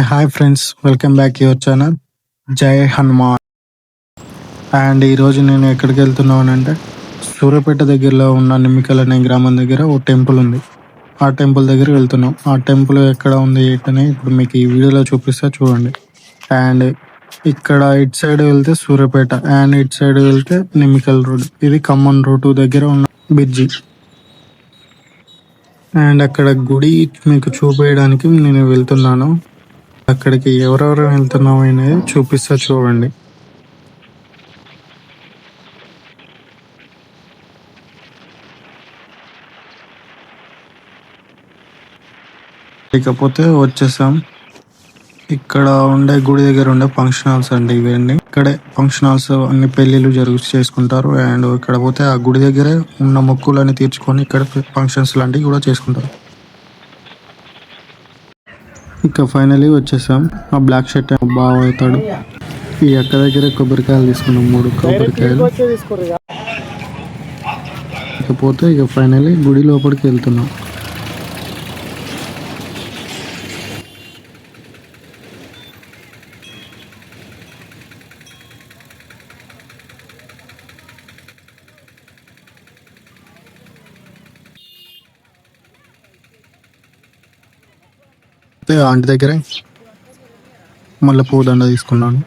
Hi friends welcome back your channel Jai Hanuman and ఈరోజు నేను ఎక్కడికి వెళ్తున్నానంటే సూర్యాపేట దగ్గరలో ఉన్న నిమ్మికల్ అనే గ్రామం దగ్గర ఓ టెంపుల్ ఉంది. ఆ టెంపుల్ దగ్గర వెళ్తున్నాం. ఆ టెంపుల్ ఎక్కడ ఉంది ఏంటని ఇప్పుడు మీకు ఈ వీడియోలో చూపిస్తా చూడండి. అండ్ ఇక్కడ ఇటు సైడ్ వెళ్తే సూర్యాపేట అండ్ ఇటు సైడ్ వెళ్తే నిమ్మికల్ రోడ్. ఇది ఖమ్మం రోడ్ దగ్గర ఉన్న బ్రిడ్జి అండ్ అక్కడ గుడి మీకు చూపేయడానికి నేను వెళ్తున్నాను. అక్కడికి ఎవరెవరు వెళ్తున్నాం అనేది చూపిస్తా చూడండి. ఇకపోతే వచ్చేసాం. ఇక్కడ ఉండే గుడి దగ్గర ఉండే ఫంక్షన్ హాల్స్ అండి ఇవన్నీ ఇక్కడే ఫంక్షన్ హాల్స్ అన్ని పెళ్ళిళ్ళు జరుగు చేసుకుంటారు అండ్ ఇక్కడ పోతే ఆ గుడి దగ్గరే ఉన్న మొక్కులన్నీ తీర్చుకొని ఇక్కడ ఫంక్షన్స్ లాంటివి కూడా చేసుకుంటారు. ఇంకా ఫైనలీ వచ్చేసాం. ఆ బ్లాక్ షర్ట్ బాగా అవుతాడు. ఈ అక్క దగ్గర కొబ్బరికాయలు తీసుకున్నాం మూడు కొబ్బరికాయలు. ఇకపోతే ఇక ఫైనలీ గుడి లోపలికి వెళ్తున్నాం. ఆంటీ దగ్గరే మళ్ళీ పూదండ తీసుకున్నాను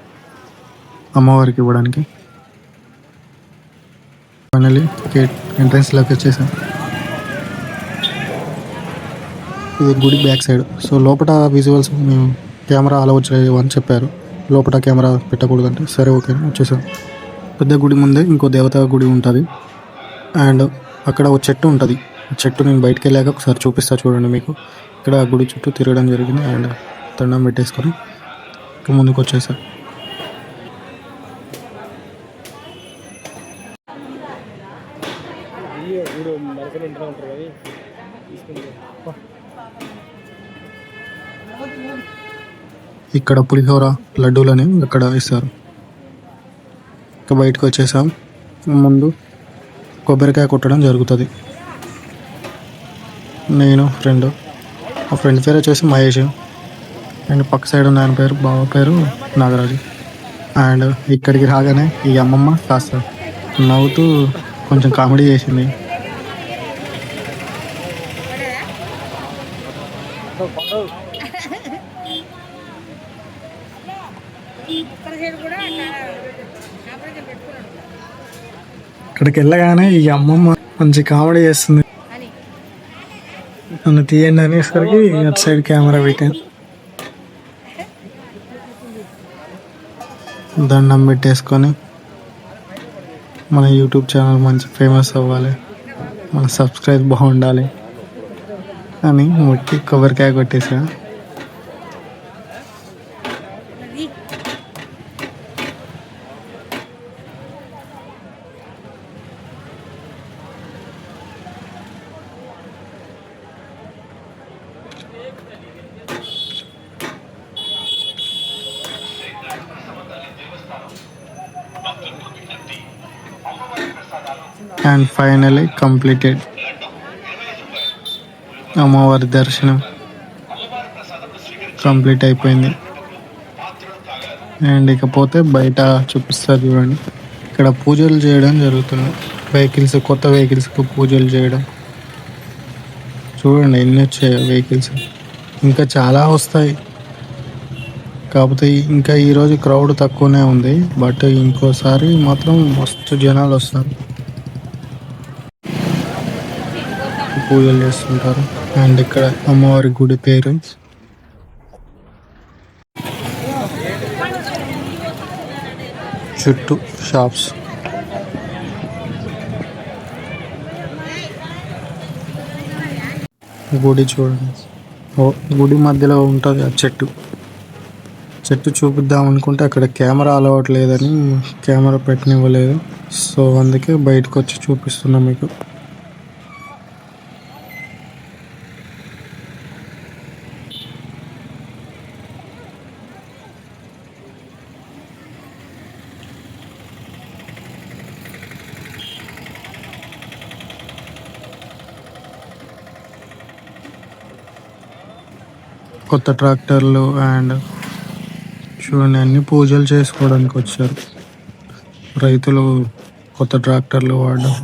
అమ్మవారికి ఇవ్వడానికి. ఫైనలీ గేట్ ఎంట్రన్స్లోకి వచ్చేసాం. ఇది గుడి బ్యాక్ సైడ్. సో లోపల విజువల్స్ మేము కెమెరా అలా వచ్చలేదు అని చెప్పారు. లోపల కెమెరా పెట్టకూడదంటే సరే ఓకే వచ్చేసాం. పెద్ద గుడి ముందే ఇంకో దేవత గుడి ఉంటుంది. అండ్ అక్కడ ఒక చెట్టు ఉంటుంది. చెట్టు నేను బయటికి వెళ్ళాక ఒకసారి చూపిస్తా చూడండి మీకు. ఇక్కడ గుడి చుట్టూ తిరగడం జరిగింది. అండ్ దండం పెట్టేసుకొని ఇక ముందుకు వచ్చేసా. ఇక్కడ పులిహోర లడ్డూలని ఇక్కడ ఇస్తారు. ఇక బయటకు వచ్చేసాం. ముందు కొబ్బరికాయ కొట్టడం జరుగుతుంది. నేను ఫ్రెండ్. మా ఫ్రెండ్ పేరు వచ్చేసి మహేష్. అండ్ పక్క సైడ్ ఉన్న ఆయన పేరు బావ పేరు నాగరాజు. అండ్ ఇక్కడికి రాగానే ఈ అమ్మమ్మ కాస్త నవ్వుతూ కొంచెం కామెడీ చేసింది. ఇక్కడికి వెళ్ళగానే ఈ అమ్మమ్మ మంచి కామెడీ చేస్తుంది. నన్ను తీయండి అనేసరికి అటు సైడ్ కెమెరా పెట్టాను. దండం పెట్టేసుకొని మన యూట్యూబ్ ఛానల్ మంచి ఫేమస్ అవ్వాలి. మన సబ్స్క్రైబ్ బాగుండాలి అని ముట్టి కొబ్బరికాయ కొట్టేసా. అండ్ ఫైనలీ కంప్లీటెడ్ అమ్మవారి దర్శనం కంప్లీట్ అయిపోయింది. అండ్ ఇకపోతే బయట చూపిస్తారు చూడండి. ఇక్కడ పూజలు చేయడం జరుగుతుంది. వెహికల్స్ కొత్త వెహికల్స్కి పూజలు చేయడం. చూడండి ఎన్ని వచ్చాయి వెహికల్స్. ఇంకా చాలా వస్తాయి. కాకపోతే ఇంకా ఈరోజు క్రౌడ్ తక్కువనే ఉంది. బట్ ఇంకోసారి మాత్రం మస్తు జనాలు వస్తారు. పూజలు చేస్తుంటారు. అండ్ ఇక్కడ అమ్మవారి గుడి పేరు. చుట్టూ షాప్స్. గుడి చూడండి. ఓ గుడి మధ్యలో ఉంటుంది ఆ చెట్టు. చెట్టు చూపిద్దాం అనుకుంటే అక్కడ కెమెరా అలవాటు లేదని కెమెరా పెట్టనివ్వలేదు. సో అందుకే బయటకు వచ్చి చూపిస్తున్నాం మీకు. కొత్త ట్రాక్టర్లు అండ్ చూడండి అన్ని పూజలు చేసుకోవడానికి వచ్చారు. రైతులు కొత్త ట్రాక్టర్లు వాడడం.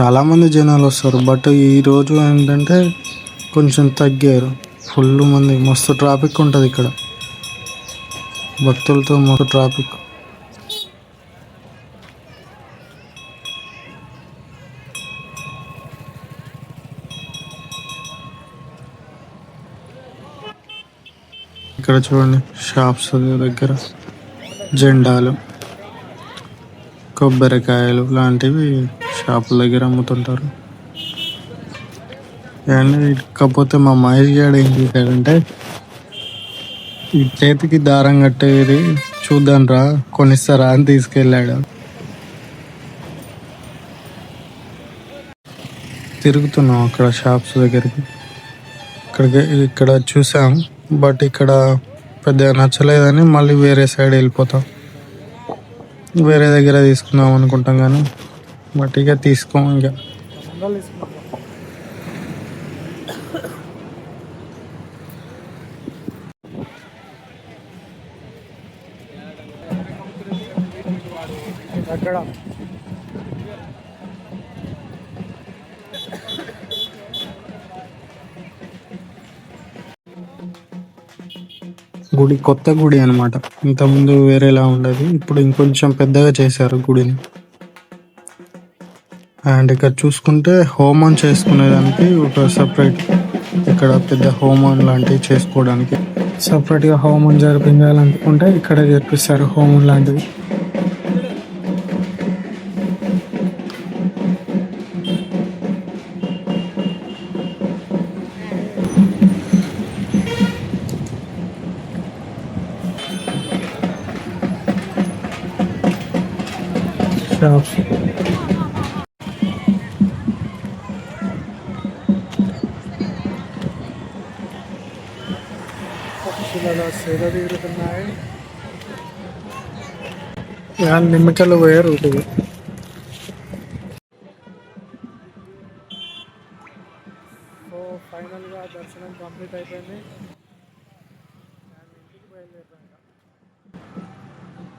చాలామంది జనాలు వస్తారు బట్ ఈరోజు ఏంటంటే కొంచెం తగ్గారు. ఫుల్ మంది మస్తు ట్రాఫిక్ ఉంటుంది ఇక్కడ. భక్తులతో మస్తు ట్రాఫిక్ ఇక్కడ చూడండి షాప్స్ దగ్గర. జెండాలు కొబ్బరికాయలు లాంటివి షాపుల దగ్గర అమ్ముతుంటారు. అండ్ కాకపోతే మా మహేష్ గారు ఏం చేశాడంటే ఈ చేతికి దారం కట్టేది చూద్దాం రా కొనిస్తారా అని తీసుకెళ్ళాడు. తిరుగుతున్నాం అక్కడ షాప్స్ దగ్గరికి. ఇక్కడ ఇక్కడ చూసాం. బట్ ఇక్కడ పెద్దగా నచ్చలేదని మళ్ళీ వేరే సైడ్ వెళ్ళిపోతాం. వేరే దగ్గర తీసుకుందాం అనుకుంటాం కానీ బట్ ఇక తీసుకోం ఇక. అక్కడ గుడి కొత్త గుడి అనమాట ఇంతకుముందు వేరేలా ఉండేది. ఇప్పుడు ఇంకొంచెం పెద్దగా చేశారు గుడిని. అండ్ ఇక్కడ చూసుకుంటే హోమం చేసుకునేదానికి ఒక సపరేట్ ఇక్కడ పెద్ద హోమం లాంటివి చేసుకోవడానికి. సపరేట్గా హోమం జరిపించాలనుకుంటే ఇక్కడ జరిపిస్తారు హోమం లాంటివి షాప్స్ పక్షులలో సేద తీరుతున్నాయి నిమ్మకాయలు పోయే రూట్ ఇది సో ఫైనల్గా దర్శనం కంప్లీట్ అయిపోయింది.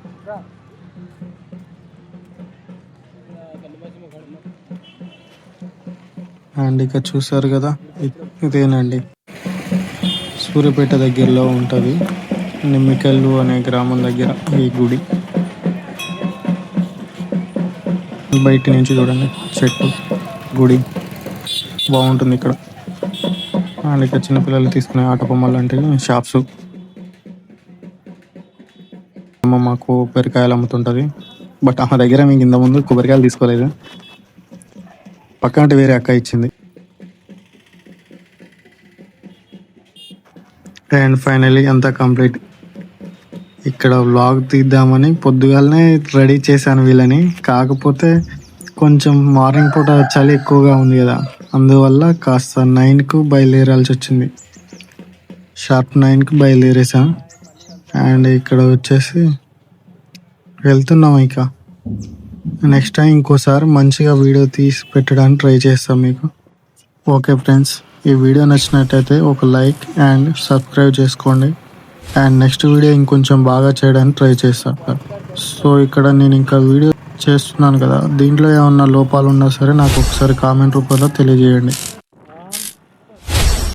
ఇంటికి. అండ్ ఇక్కడ చూసారు కదా ఇదేనండి. సూర్యపేట దగ్గరలో ఉంటుంది నిమ్మికల్లు అనే గ్రామం దగ్గర ఈ గుడి. బయట నుంచి చూడండి చెట్టు గుడి. బాగుంటుంది ఇక్కడ. అండ్ ఇక్కడ చిన్నపిల్లలు తీసుకునే ఆట బొమ్మలు లాంటివి షాప్స్. అమ్మ మాకు పెరికాయలు అమ్ముతుంటుంది. బట్ ఆమె దగ్గర మేము ఇంత ముందు కొబ్బరికాయలు తీసుకోలేదు. పక్కన వేరే అక్క ఇచ్చింది. అండ్ ఫైనలీ అంతా కంప్లీట్ ఇక్కడ వ్లాగ్ తీద్దామని పొద్దుగాలనే రెడీ చేశాను వీళ్ళని. కాకపోతే కొంచెం మార్నింగ్ పూట చలి ఎక్కువగా ఉంది కదా. అందువల్ల కాస్త నైన్కు బయలుదేరాల్సి వచ్చింది. షార్ప్ నైన్కి బయలుదేరేసాం అండ్ ఇక్కడ వచ్చేసి వెళ్తున్నాం ఇక. నెక్స్ట్ టైం ఇంకోసారి మంచిగా వీడియో తీసి పెట్టడానికి ట్రై చేస్తాం మీకు. ఓకే ఫ్రెండ్స్ ఈ వీడియో నచ్చినట్టయితే ఒక లైక్ అండ్ సబ్స్క్రైబ్ చేసుకోండి. అండ్ నెక్స్ట్ వీడియో ఇంకొంచెం బాగా చేయడానికి ట్రై చేస్తాను సో ఇక్కడ నేను ఇంకా వీడియో చేస్తున్నాను కదా. దీంట్లో ఏమన్నా లోపాలు ఉన్నా సరే నాకు ఒకసారి కామెంట్ రూపంలో తెలియజేయండి.